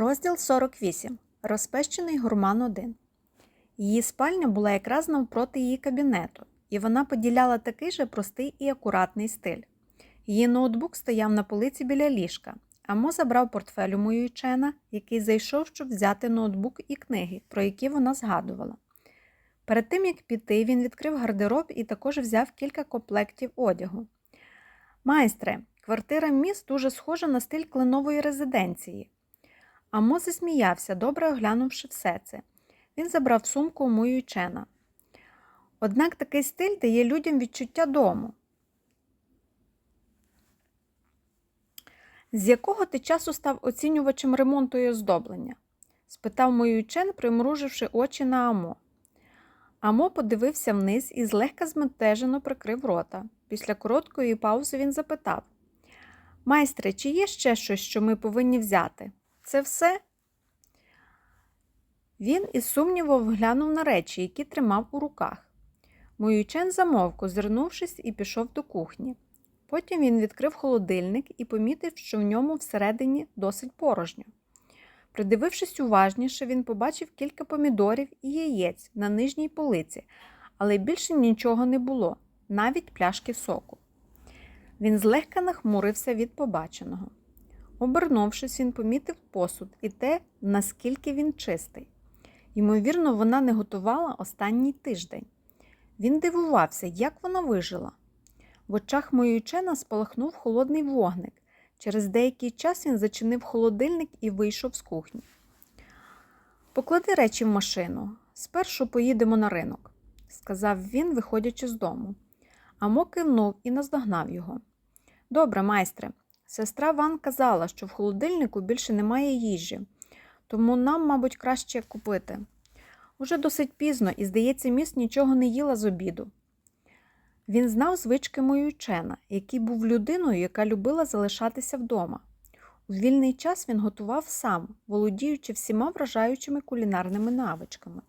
Розділ 48. Розпещений гурман 1. Її спальня була якраз навпроти її кабінету, і вона поділяла такий же простий і акуратний стиль. Її ноутбук стояв на полиці біля ліжка, а Мо забрав портфель у мою Чена, який зайшов, щоб взяти ноутбук і книги, про які вона згадувала. Перед тим, як піти, він відкрив гардероб і також взяв кілька комплектів одягу. Майстре, квартира міст дуже схожа на стиль кленової резиденції. Амо засміявся, добре оглянувши все це. Він забрав сумку у мою Чена. Однак такий стиль дає людям відчуття дому. З якого ти часу став оцінювачем ремонту і оздоблення? спитав мою Чен, примруживши очі на Амо. Амо подивився вниз і злегка зментежено прикрив рота. Після короткої паузи він запитав Майстре, чи є ще щось, що ми повинні взяти? Це все? Він із сумнівом глянув на речі, які тримав у руках. Моючен замовк, озирнувшись, і пішов до кухні. Потім він відкрив холодильник і помітив, що в ньому всередині досить порожньо. Придивившись уважніше, він побачив кілька помідорів і яєць на нижній полиці, але більше нічого не було, навіть пляшки соку. Він злегка нахмурився від побаченого. Обернувшись, він помітив посуд і те, наскільки він чистий. Ймовірно, вона не готувала останній тиждень. Він дивувався, як вона вижила. В очах Моючена спалахнув холодний вогник. Через деякий час він зачинив холодильник і вийшов з кухні. Поклади речі в машину. Спершу поїдемо на ринок, сказав він, виходячи з дому. Амо кивнув і наздогнав його. Добре, майстре. Сестра Ван казала, що в холодильнику більше немає їжі, тому нам, мабуть, краще купити. Уже досить пізно і, здається, міст нічого не їла з обіду. Він знав звички Моючена, який був людиною, яка любила залишатися вдома. У вільний час він готував сам, володіючи всіма вражаючими кулінарними навичками.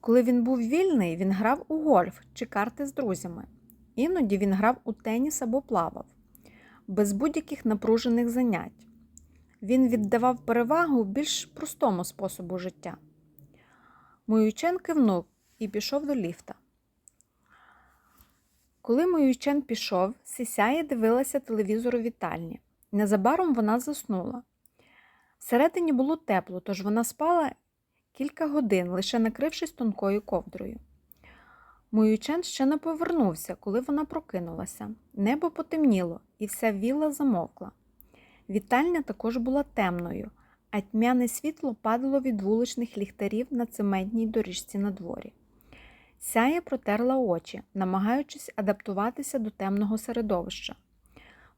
Коли він був вільний, він грав у гольф чи карти з друзями. Іноді він грав у теніс або плавав, без будь-яких напружених занять. Він віддавав перевагу більш простому способу життя. Моючен кивнув і пішов до ліфта. Коли Моючен пішов, Сісяє дивилася телевізор у вітальні. Незабаром вона заснула. Всередині було тепло, тож вона спала кілька годин, лише накрившись тонкою ковдрою. Моючен ще не повернувся, коли вона прокинулася. Небо потемніло, і вся вілла замовкла. Вітальня також була темною, а тьмяне світло падало від вуличних ліхтарів на цементній доріжці на дворі. Сяє протерла очі, намагаючись адаптуватися до темного середовища.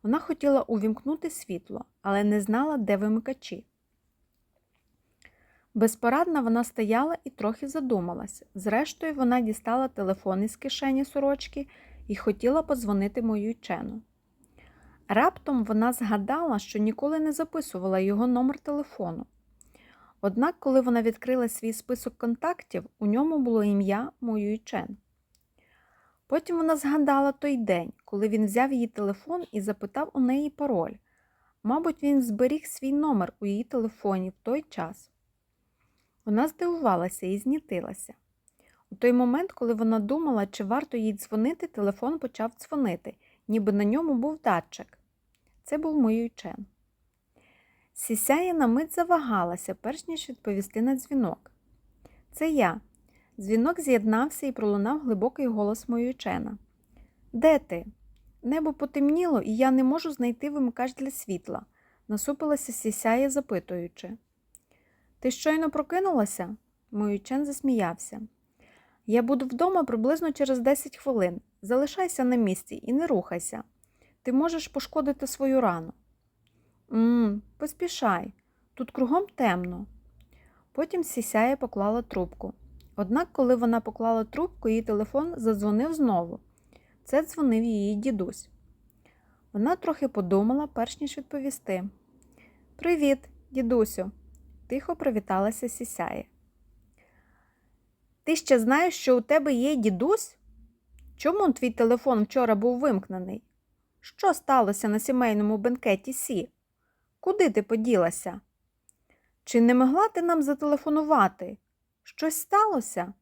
Вона хотіла увімкнути світло, але не знала, де вимикачі. Безпорадна вона стояла і трохи задумалась. Зрештою, вона дістала телефон із кишені сорочки і хотіла подзвонити мою чену. Раптом вона згадала, що ніколи не записувала його номер телефону. Однак, коли вона відкрила свій список контактів, у ньому було ім'я Мою Чен. Потім вона згадала той день, коли він взяв її телефон і запитав у неї пароль. Мабуть, він зберіг свій номер у її телефоні в той час. Вона здивувалася і знітилася. У той момент, коли вона думала, чи варто їй дзвонити, телефон почав дзвонити, ніби на ньому був датчик. Це був Мою Чен. Сісяя на мить завагалася, перш ніж відповісти на дзвінок. Це я. Дзвінок з'єднався і пролунав глибокий голос Моючена. Де ти? Небо потемніло, і я не можу знайти вимикач для світла, насупилася сісяя, запитуючи. Ти щойно прокинулася? Моючен засміявся. Я буду вдома приблизно через 10 хвилин. Залишайся на місці і не рухайся. Ти можеш пошкодити свою рану. Мм, поспішай, тут кругом темно. Потім сісяє поклала трубку. Однак, коли вона поклала трубку, її телефон задзвонив знову. Це дзвонив її дідусь. Вона трохи подумала, перш ніж відповісти. Привіт, дідусю, тихо привіталася сісяє. Ти ще знаєш, що у тебе є дідусь? Чому твій телефон вчора був вимкнений? Що сталося на сімейному бенкеті Сі? Куди ти поділася? Чи не могла ти нам зателефонувати? Щось сталося?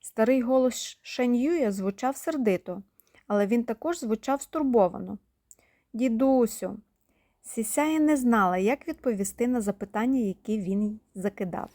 Старий голос Шеньюя звучав сердито, але він також звучав стурбовано. Дідусю, Сісяя не знала, як відповісти на запитання, які він закидав.